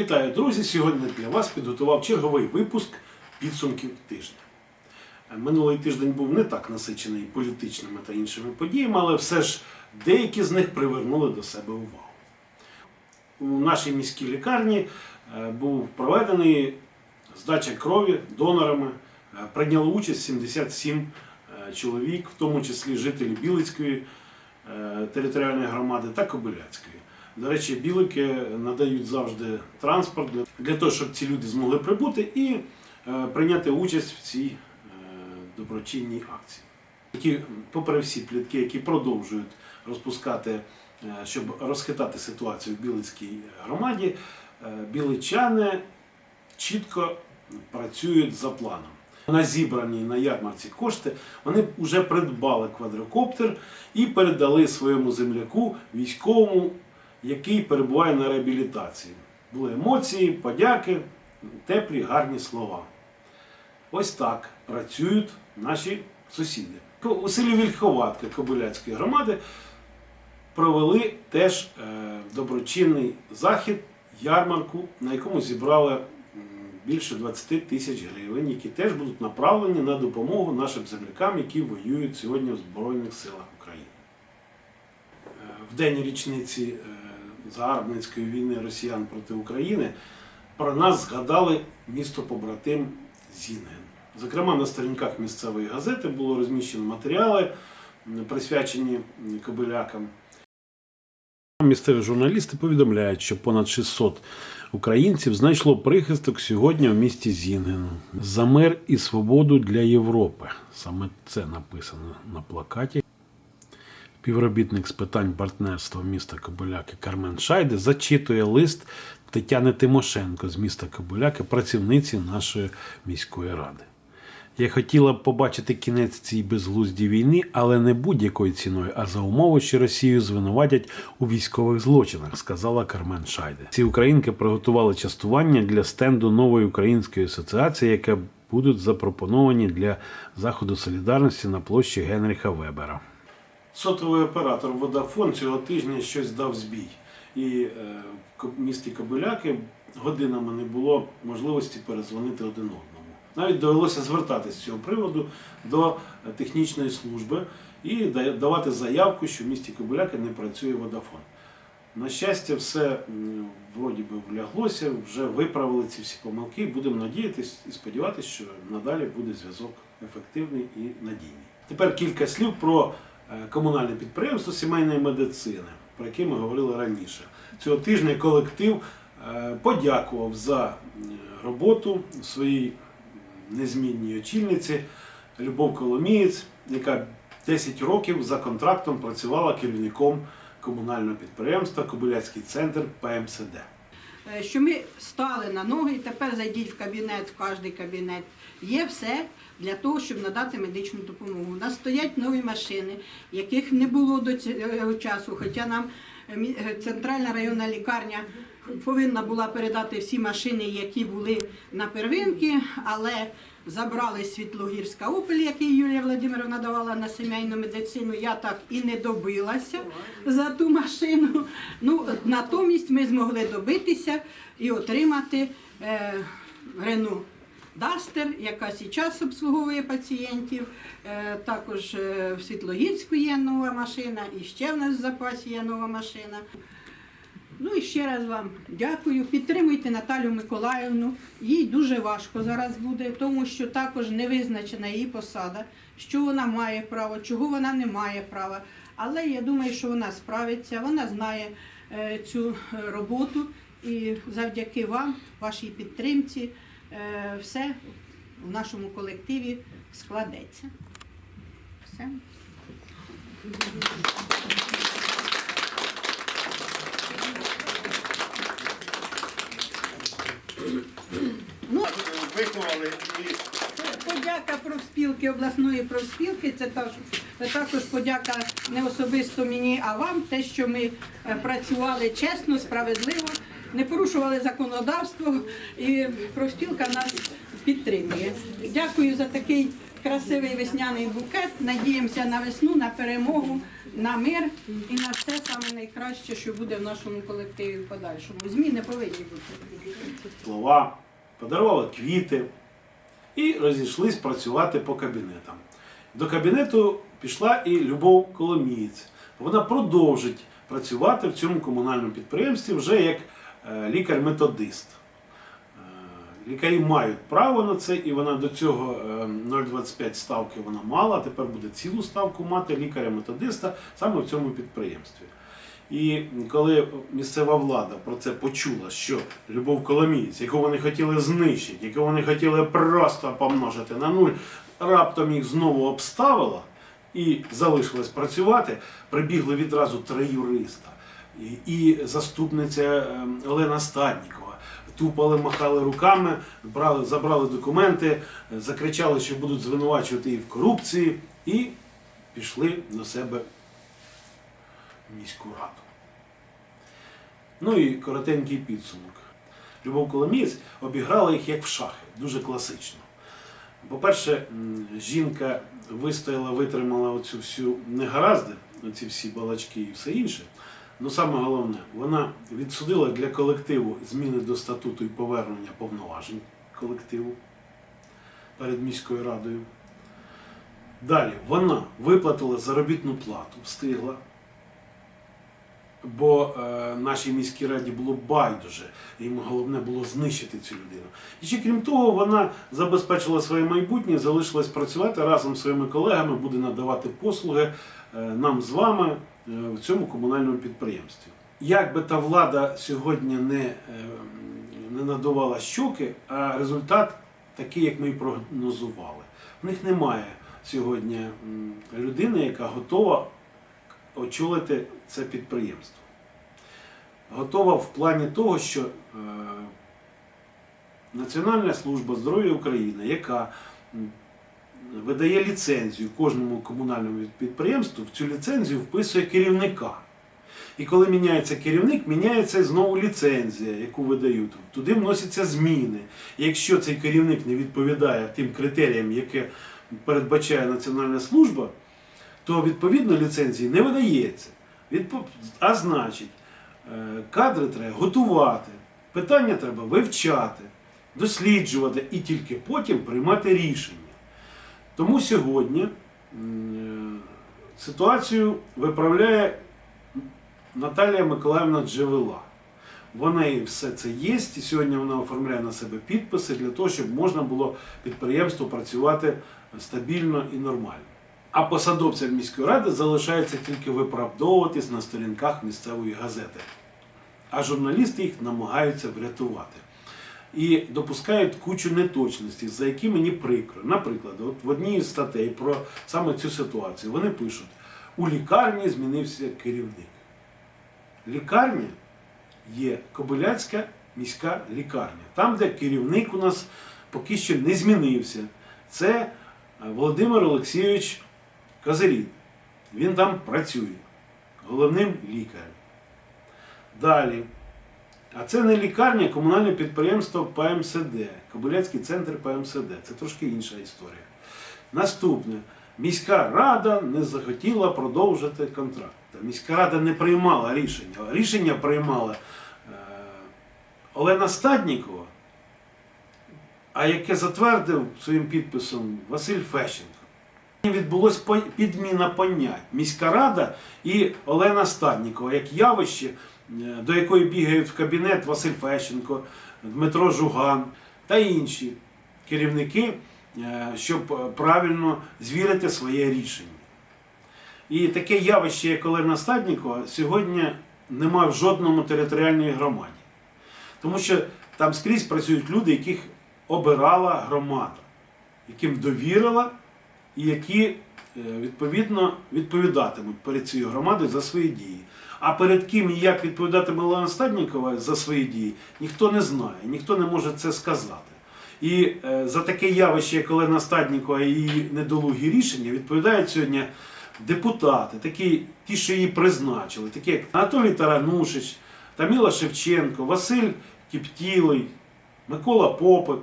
Вітаю, друзі! Сьогодні для вас підготував черговий випуск підсумків тижня. Минулий тиждень був не так насичений політичними та іншими подіями, але все ж деякі з них привернули до себе увагу. У нашій міській лікарні е, був проведений здача крові донорами. Е, Прийняли участь 77 е, чоловік, в тому числі жителі Білицької територіальної громади та Кобиляцької. До речі, білики надають завжди транспорт для, того, щоб ці люди змогли прибути і е, прийняти участь в цій е, доброчинній акції. Які, попри всі плітки, які продовжують розпускати, е, щоб розхитати ситуацію в Білицькій громаді, біличани чітко працюють за планом. На зібрані на ярмарці кошти вони вже придбали квадрокоптер і передали своєму земляку військовому, який перебуває на реабілітації. Були емоції, подяки, теплі, гарні слова. Ось так працюють наші сусіди. У селі Вільховатка Кобиляцької громади провели теж е, доброчинний захід, ярмарку, на якому зібрали більше 20 тисяч гривень, які теж будуть направлені на допомогу нашим землякам, які воюють сьогодні в Збройних силах України. Е, В день річниці е, загарбницької війни росіян проти України про нас згадали місто побратим Зінген. Зокрема, на сторінках місцевої газети було розміщено матеріали, присвячені кобилякам. Місцеві журналісти повідомляють, що понад 600 українців знайшло прихисток сьогодні в місті Зінген. За мир і свободу для Європи. Саме це написано на плакаті. Співробітник з питань партнерства міста Кобиляки Кармен Шайде зачитує лист Тетяни Тимошенко з міста Кобиляки, працівниці нашої міської ради. Я хотіла б побачити кінець цій безглуздій війни, але не будь-якою ціною, а за умови, що Росію звинуватять у військових злочинах, сказала Кармен Шайде. Ці українки приготували частування для стенду нової української асоціації, яка будуть запропоновані для заходу солідарності на площі Генріха Вебера. Сотовий оператор Водафон цього тижня щось дав збій. І е, в місті Кобиляки годинами не було можливості перезвонити один одному. Навіть довелося звертатися з цього приводу до е, технічної служби і давати заявку, що в місті Кобиляки не працює Водафон. На щастя, все вроді би вляглося, вже виправили ці всі помилки. Будемо надіятися і сподіватися, що надалі буде зв'язок ефективний і надійний. Тепер кілька слів про комунальне підприємство сімейної медицини, про яке ми говорили раніше. Цього тижня колектив е, подякував за е, роботу своїй незмінній очільниці Любов Коломієць, яка 10 років за контрактом працювала керівником комунального підприємства Кобиляцький центр ПМСД. Е, що ми стали на ноги, і тепер зайдіть в кабінет, в кожний кабінет. Є все для того, щоб надати медичну допомогу. У нас стоять нові машини, яких не було до цього часу. Хоча нам е, е, центральна районна лікарня повинна була передати всі машини, які були на первинки, але забрали Світлогірська Опель, який Юлія Владимировна давала на сімейну медицину. Я так і не добилася за ту машину. Ну, натомість ми змогли добитися і отримати е, Рену Дастер, яка зараз обслуговує пацієнтів. Е, також е, в Світлогірську є нова машина, і ще в нас в запасі є нова машина. Ну і ще раз вам дякую. Підтримуйте Наталю Миколаївну. Їй дуже важко зараз буде, тому що також не визначена її посада, що вона має право, чого вона не має права. Але я думаю, що вона справиться, вона знає е, цю е, роботу, і завдяки вам, вашій підтримці, е, все в нашому колективі складеться. Все. Ну, виховали і Подяка профспілки, обласної профспілки. Це також, подяка не особисто мені, а вам, те, що ми е, працювали чесно, справедливо, не порушували законодавство, і профспілка нас підтримує. Дякую за такий красивий весняний букет. Надіємося на весну, на перемогу. На мир і на все саме найкраще, що буде в нашому колективі в подальшому. Зміни повинні бути. слова, подарували квіти і розійшлись працювати по кабінетам. До кабінету пішла і Любов Коломієць. Вона продовжить працювати в цьому комунальному підприємстві вже як е, лікар-методист. Е, Лікарі мають право на це, і вона до цього е, 0,25 ставки вона мала, а тепер буде цілу ставку мати лікаря-методиста саме в цьому підприємстві. І коли місцева влада про це почула, що Любов Коломієць, яку вони хотіли знищити, яку вони хотіли просто помножити на нуль, раптом їх знову обставила і залишилась працювати, прибігли відразу три юриста. І, і заступниця ем, Олена Стаднікова. Тупали, махали руками, брали, забрали документи, закричали, що будуть звинувачувати її в корупції, і пішли до себе в міську раду. Ну і коротенький підсумок. Любов Коломієць обіграла їх як в шахи, дуже класично. По-перше, жінка вистояла, витримала оцю всю негаразди, оці всі балачки і все інше. Ну саме головне, вона відсудила для колективу зміни до статуту і повернення повноважень колективу перед міською радою. Далі вона виплатила заробітну плату, встигла. Бо е, нашій міській раді було байдуже, їм головне було знищити цю людину. І ще крім того, вона забезпечила своє майбутнє, залишилась працювати разом з своїми колегами, буде надавати послуги е, нам з вами в цьому комунальному підприємстві. Як би та влада сьогодні не, е, не надувала щоки, а результат такий, як ми і прогнозували. В них немає сьогодні людини, яка готова очолити це підприємство. Готова в плані того, що е, Національна служба здоров'я України, яка видає ліцензію кожному комунальному підприємству, в цю ліцензію вписує керівника. І коли міняється керівник, міняється знову ліцензія, яку видають. Туди вносяться зміни. Якщо цей керівник не відповідає тим критеріям, які передбачає Національна служба, то відповідно ліцензії не видається. А значить, е, кадри треба готувати, питання треба вивчати, досліджувати і тільки потім приймати рішення. Тому сьогодні е, ситуацію виправляє Наталія Миколаївна Джевела. В неї все це є, і сьогодні вона оформляє на себе підписи для того, щоб можна було підприємство працювати стабільно і нормально. А посадовцям міської ради залишається тільки виправдовуватись на сторінках місцевої газети. А журналісти їх намагаються врятувати. І допускають кучу неточностей, за які мені прикро. Наприклад, от в одній із статей про саме цю ситуацію вони пишуть: у лікарні змінився керівник. Лікарня є Кобиляцька міська лікарня, там, де керівник у нас поки що не змінився. Це е, Володимир Олексійович Казарін. Він там працює головним лікарем. Далі. А це не лікарня, а комунальне підприємство ПМСД, Кобиляцький центр ПМСД. Це трошки інша історія. Наступне. Міська рада не захотіла продовжити контракт. Міська рада не приймала рішення. Рішення приймала е, Олена Стаднікова, а яке затвердив своїм підписом Василь Фещенко. Відбулось по- підміна понять. Міська рада і Олена Стаднікова як явище, до якої бігають в кабінет Василь Фещенко, Дмитро Жуган та інші керівники, е, щоб е, правильно звірити своє рішення. І таке явище, як Олена Стаднікова, сьогодні немає в жодному територіальній громаді. Тому що там скрізь працюють люди, яких обирала громада, яким довірила і які е, відповідно відповідатимуть перед цією громадою за свої дії. А перед ким і як відповідатиме Олена Стаднікова за свої дії, ніхто не знає, ніхто не може це сказати. І е, за таке явище, як Олена Стаднікова і її недолугі рішення, відповідають сьогодні депутати, такі, ті, що її призначили, такі як Анатолій Таранушич, Таміла Шевченко, Василь Тіптілий, Микола Попик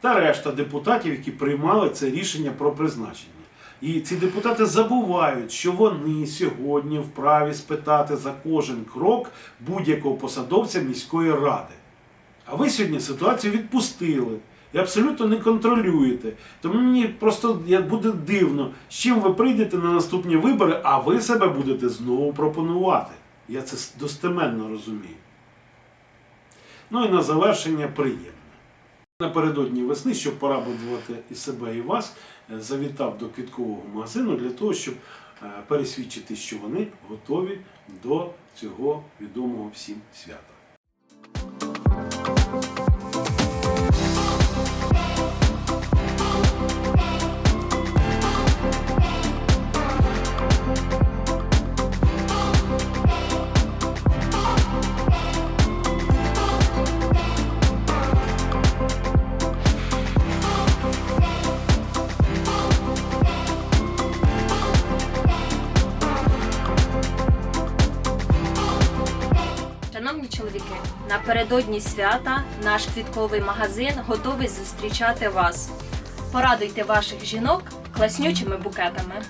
та решта депутатів, які приймали це рішення про призначення. І ці депутати забувають, що вони сьогодні вправі спитати за кожен крок будь-якого посадовця міської ради. А ви сьогодні ситуацію відпустили і абсолютно не контролюєте. Тому мені просто буде дивно, з чим ви прийдете на наступні вибори, а ви себе будете знову пропонувати. Я це достеменно розумію. Ну і на завершення приємне. Напередодні весни, щоб порадувати і себе, і вас, е, завітав до квіткового магазину для того, щоб е, пересвідчити, що вони готові до цього відомого всім свята. Шановні чоловіки, напередодні свята наш квітковий магазин готовий зустрічати вас. Порадуйте ваших жінок класнючими букетами.